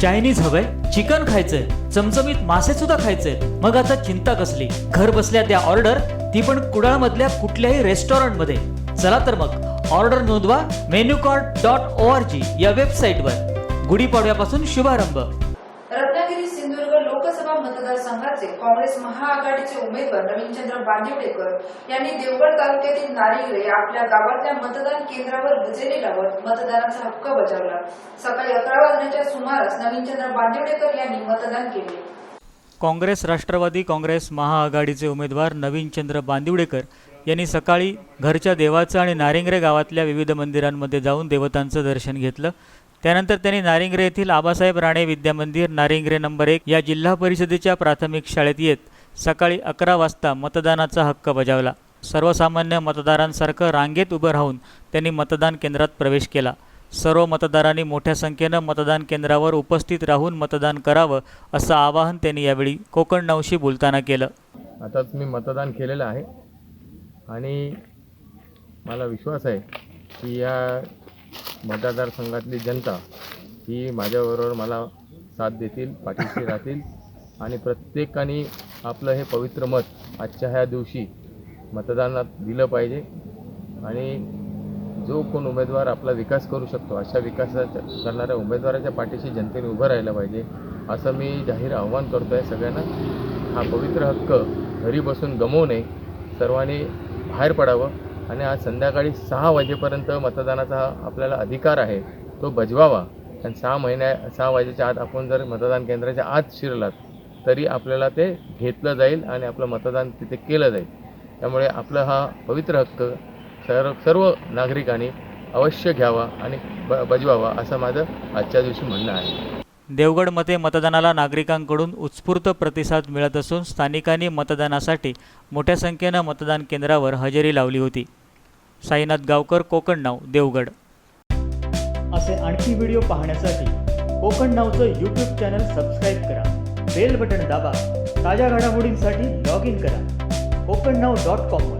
Chinese हवंय chicken खायचंय चमचमीत मासे सुद्धा खायचे मग आता चिंता कसली? घर बसल्या त्या ऑर्डर ती पण कुडाळ मधल्या कुठल्याही रेस्टॉरंटमध्ये चला तर मग ऑर्डर नोंदवा menu card dot O R G या वेबसाईटवर. गुढीपाडव्यापासून शुभारंभ. मतदारसंघाचे काँग्रेस महाआघाडीचे उमेदवार नवीनचंद्र बांदिवडेकर यांनी देवगड तालुक्यातील नारिंगरे आपल्या गावातल्या मतदान केंद्रावर गजेरी लावत मतदानाचा हक्क बजावला. सकाळी अकरा वाजण्याच्या सुमारास नवीनचंद्र बांदिवडेकर यांनी मतदान केले. काँग्रेस राष्ट्रवादी काँग्रेस महाआघाडीचे उमेदवार नवीनचंद्र बांदिवडेकर यांनी सकाळी घरच्या देवाचं आणि नारिंगरे गावातल्या विविध मंदिरांमध्ये जाऊन देवतांचं दर्शन घेतलं. त्यानंतर त्यांनी नारिंगरे येथील आबासाहेब राणे विद्यामंदिर नारिंगरे नंबर एक या जिल्हा परिषदेच्या प्राथमिक शाळेत येत सकाळी अकरा वाजता मतदानाचा हक्क बजावला. सर्वसामान्य मतदारांसारखं रांगेत उभं राहून त्यांनी मतदान केंद्रात प्रवेश केला. सर्व मतदारांनी मोठ्या संख्येनं मतदान केंद्रावर उपस्थित राहून मतदान करावं असं आवाहन त्यांनी यावेळी कोकण नऊशी बोलताना केलं. आताच मी मतदान केलेलं आहे आणि मला विश्वास आहे की या मतदारसंघातली जनता ही माझ्याबरोबर मला साथ देतील पाठीशी राहतील आणि प्रत्येकाने आपलं हे पवित्र मत आजच्या ह्या दिवशी मतदानात दिलं पाहिजे. आणि जो कोण उमेदवार आपला विकास करू शकतो अशा विकासाच्या करणाऱ्या उमेदवाराच्या पाठीशी जनतेने उभं राहिलं पाहिजे असं मी जाहीर आव्हान करतो आहे सगळ्यांना. हा पवित्र हक्क घरी बसून गमवू नये. सर्वांनी बाहेर पडावं. आणि आज संध्याकाळी सहा वाजेपर्यंत मतदानाचा हा आपल्याला अधिकार आहे तो बजवावा. आणि सहा महिन्या सहा वाजेच्या आत आपण जर मतदान केंद्राच्या आत शिरलात तरी आपल्याला ते घेतलं जाईल आणि आपलं मतदान तिथे केलं जाईल. त्यामुळे आपला हा पवित्र हक्क सर्व सर्व नागरिकांनी अवश्य घ्यावा आणि ब बजवावा असं माझं आजच्या दिवशी म्हणणं आहे. देवगडमध्ये मतदानाला नागरिकांकडून उत्स्फूर्त प्रतिसाद मिळत असून स्थानिकांनी मतदानासाठी मोठ्या संख्येनं मतदान केंद्रावर हजेरी लावली होती. साईनाथ गावकर कोकण नाव देवगड. असे आणखी व्हिडिओ पाहण्यासाठी कोकण नावचं यूट्यूब चॅनल सबस्क्राईब करा. बेल बटन दाबा. ताज्या घडामोडींसाठी लॉग इन करा. कोकण नाव डॉट कॉमवर